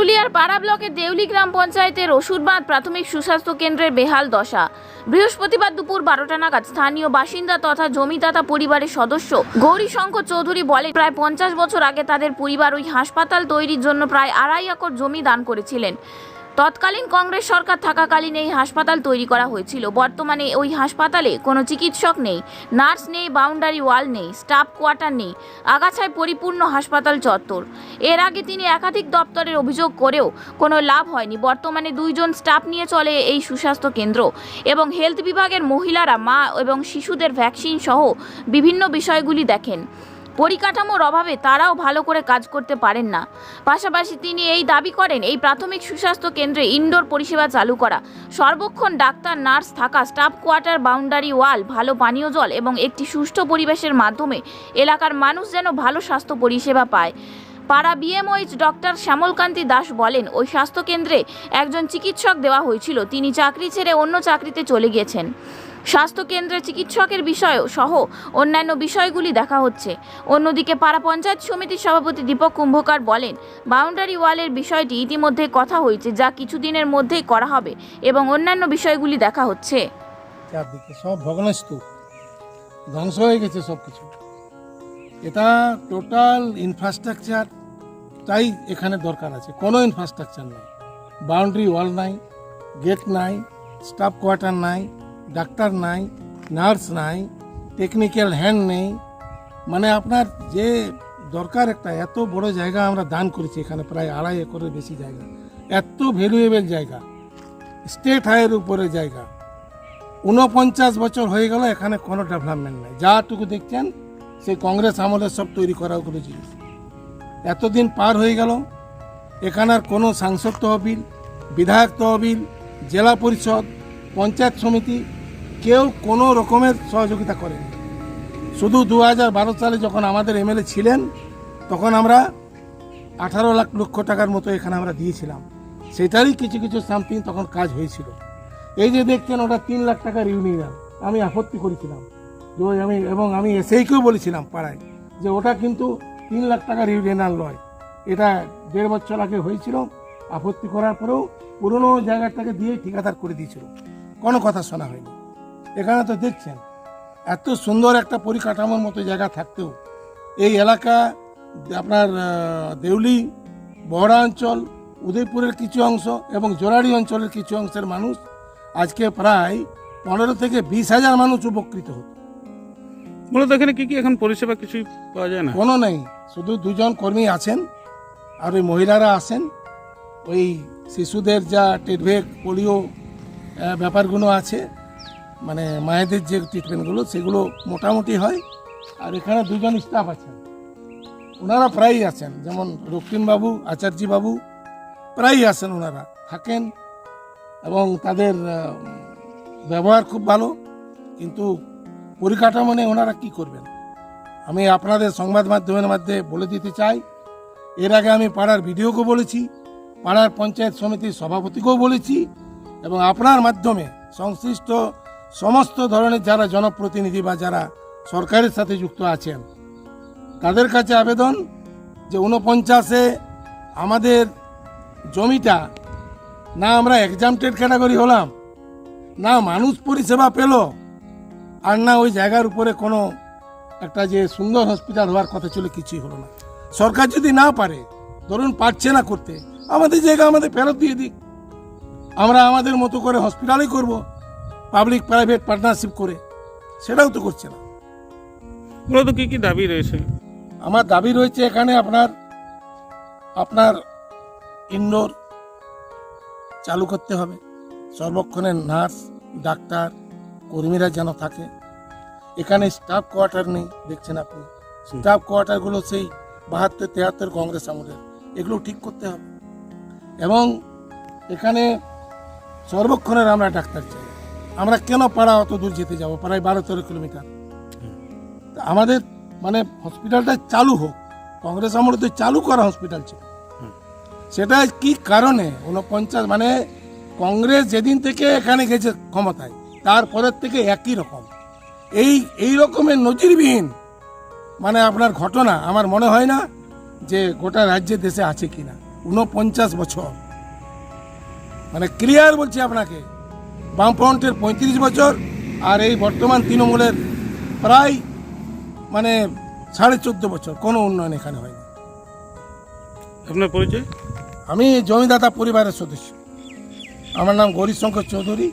পুরুলিয়ার পাড়া ব্লকের দেউলি গ্রাম পঞ্চায়েতের ওষুধবাদ প্রাথমিক সুস্বাস্থ্য কেন্দ্রের বেহাল দশা। বৃহস্পতিবার দুপুর বারোটা নাগাদ স্থানীয় বাসিন্দা তথা জমিদাতা পরিবারের সদস্য গৌরী শঙ্কর চৌধুরী বলে প্রায় পঞ্চাশ বছর আগে তাদের পরিবার ওই হাসপাতাল তৈরির জন্য প্রায় আড়াই একর জমি দান করেছিলেন। তৎকালীন কংগ্রেস সরকার থাকাকালীন এই হাসপাতাল তৈরি করা হয়েছিল। বর্তমানে ওই হাসপাতালে কোনো চিকিৎসক নেই, নার্স নেই, বাউন্ডারি ওয়াল নেই, স্টাফ কোয়ার্টার নেই, আগাছায় পরিপূর্ণ হাসপাতাল চত্বর। এর আগে তিনি একাধিক দপ্তরের অভিযোগ করেও কোনো লাভ হয়নি। বর্তমানে দুইজন স্টাফ নিয়ে চলে এই সুস্বাস্থ্য কেন্দ্র এবং হেলথ বিভাগের মহিলারা, মা এবং শিশুদের ভ্যাকসিন সহ বিভিন্ন বিষয়গুলি দেখেন। পরিকাঠামোর অভাবে তারাও ভালো করে কাজ করতে পারেন না। পাশাপাশি তিনি এই দাবি করেন, এই প্রাথমিক সুস্বাস্থ্য কেন্দ্রে ইনডোর পরিষেবা চালু করা, সর্বক্ষণ ডাক্তার, নার্স থাকা, স্টাফ কোয়ার্টার, বাউন্ডারি ওয়াল, ভালো পানীয় জল এবং একটি সুষ্ঠু পরিবেশের মাধ্যমে এলাকার মানুষ যেন ভালো স্বাস্থ্য পরিষেবা পায়। পাড়া বিএমওইচ ডক্টর শ্যামলকান্তি দাস বলেন, ওই স্বাস্থ্যকেন্দ্রে একজন চিকিৎসক দেওয়া হয়েছিল, তিনি চাকরি ছেড়ে অন্য চাকরিতে চলে গিয়েছেন। স্বাস্থ্যকেন্দ্রে চিকিৎসকের বিষয় সহ অন্যান্য বিষয়গুলি দেখা হচ্ছে। অন্যদিকে পাড়া পঞ্চায়েত সমিতির সভাপতি দীপক কুম্ভকার বলেন, বাউন্ডারি ওয়ালের বিষয়টি ইতিমধ্যে কথা হয়েছে, যা কিছুদিনের মধ্যেই করা হবে এবং অন্যান্য বিষয়গুলি দেখা হচ্ছে। ধ্বংস হয়ে গেছে সব কিছু এটা টোটাল ইনফ্রাস্ট্রাকচার তাই এখানে দরকার আছে। কোনো ইনফ্রাস্ট্রাকচার নাই। বাউন্ডারি ওয়াল নাই, গেট নাই, স্টাফ কোয়ার্টার নাই ডাক্তার নাই, নার্স নাই টেকনিক্যাল হ্যান্ড নেই। মানে আপনার যে দরকার একটা, এত বড় জায়গা আমরা দান করেছি এখানে, প্রায় আড়াই একরের বেশি জায়গা। এত ভ্যালুয়েবল জায়গা স্টেট হাইয়ের উপরে জায়গা। উনপঞ্চাশ বছর হয়ে গেল, এখানে কোনো ডেভেলপমেন্ট নেই। যাটুকু দেখছেন, সেই কংগ্রেস আমলের সব তৈরি করা ওগুলো জিনিস এতদিন পার হয়ে গেল এখানের কোনো সাংসদ তহবিল, বিধায়ক তহবিল, জেলা পরিষদ, পঞ্চায়েত সমিতি কেউ কোনো রকমের সহযোগিতা করেনি। শুধু দু হাজার বারো সালে যখন আমাদের এমএলএ ছিলেন, তখন আমরা আঠারো লাখ লক্ষ টাকার মতো এখানে আমরা দিয়েছিলাম। সেটারই কিছু কিছু সামথিং তখন কাজ হয়েছিল। এই যে দেখছেন, ওটা তিন লাখ টাকার ইউনিয়ন। আমি আপত্তি করেছিলাম। যে আমি, এবং আমি এসেইকেও বলেছিলাম পাড়ায় যে ওটা কিন্তু তিন লাখ টাকার ইউনিয়ন নয়। এটা দেড় বছর আগে হয়েছিল। আপত্তি করার পরেও পুরনো জায়গাটাকে দিয়ে ঠিকাদার করে দিয়েছিল। কোনো কথা শোনা হয়নি। এখানে তো দেখছেন এত সুন্দর একটা পরিকাঠামোর মতো জায়গা থাকতেও এই এলাকা আপনার দেউলি বহরা অঞ্চল উদয়পুরের কিছু অংশ এবং জোরাড়ি অঞ্চলের কিছু অংশের মানুষ আজকে প্রায় পনেরো থেকে বিশ হাজার মানুষ উপকৃত হতো মূলত এখানে কি কি এখন পরিষেবা কিছুই পাওয়া যায় না? কোনো নেই শুধু দুজন কর্মী আছেন আর ওই মহিলারা আসেন ওই শিশুদের যা টেডভেক পোলিও ব্যাপারগুলো আছে মানে মায়েদের যে ট্রিটমেন্টগুলো সেগুলো মোটামুটি হয়। আর এখানে দুজন স্টাফ আছেন। ওনারা প্রায়ই আছেন। যেমন রক্তিমবাবু আচার্যি বাবু, প্রায়ই আসেন ওনারা। থাকেন এবং তাদের ব্যবহার খুব ভালো। কিন্তু পরিকাঠামো নিয়ে ওনারা কী করবেন? আমি আপনাদের সংবাদ মাধ্যমের মধ্যে বলে দিতে চাই। এর আগে আমি পাড়ার ভিডিওকেও বলেছি, পাড়ার পঞ্চায়েত সমিতির সভাপতিকেও বলেছি এবং আপনার মাধ্যমে সংশ্লিষ্ট সমস্ত ধরনের যারা জনপ্রতিনিধি বা যারা সরকারের সাথে যুক্ত আছেন, তাদের কাছে আবেদন যে ঊনপঞ্চাশে আমাদের জমিটা, না আমরা এক্সামটেড ক্যাটাগরি হলাম, না মানুষ পরিষেবা পেল, আর না ওই জায়গার উপরে কোনো একটা যে সুন্দর হসপিটাল হওয়ার কথা ছিল, কিছুই হলো না। সরকার যদি না পারে, ধরুন পারছে না করতে, আমাদের জায়গা আমাদের ফেরত দিয়ে দিক। আমরা আমাদের মতো করে হসপিটালই করব। পাবলিক প্রাইভেট পার্টনারশিপ করে সেটাও তো করছে না। মূলত কি কি দাবি রয়েছে? আমার দাবি রয়েছে এখানে আপনার আপনার ইনডোর চালু করতে হবে। সর্বক্ষণে নার্স ডাক্তার কর্মীরা যেন থাকে। এখানে স্টাফ কোয়ার্টার নেই দেখছেন আপনি। স্টাফ কোয়ার্টারগুলো সেই বাহাত্তর তেহাত্তর কংগ্রেস আমলের। এগুলো ঠিক করতে হবে। এবং এখানে সর্বক্ষণের আমরা ডাক্তার চাই। আমরা কেন পাড়া অত দূর যেতে যাব? প্রায় বারো, তেরো কিলোমিটার। আমাদের মানে হসপিটালটা চালু হোক, কংগ্রেস আমলে তো চালু করা হসপিটাল ছিল। সেটা কি কারণে উনপঞ্চাশ মানে কংগ্রেস যেদিন থেকে এখানে গেছে ক্ষমতায় তারপরের থেকে একই রকম। এই এই রকমের নজিরবিহীন মানে আপনার ঘটনা আমার মনে হয় না যে গোটা রাজ্যে দেশে আছে কিনা। উনপঞ্চাশ বছর। মানে ক্লিয়ার বলছি আপনাকে বামফ্রন্টের পঁয়ত্রিশ বছর আর এই বর্তমান তৃণমূলের প্রায় মানে সাড়ে চোদ্দ বছর। কোনো উন্নয়ন এখানে হয়নি। আপনার পরিচয়? আমি জমিদাতা পরিবারের সদস্য। আমার নাম গৌরীশঙ্কর চৌধুরী।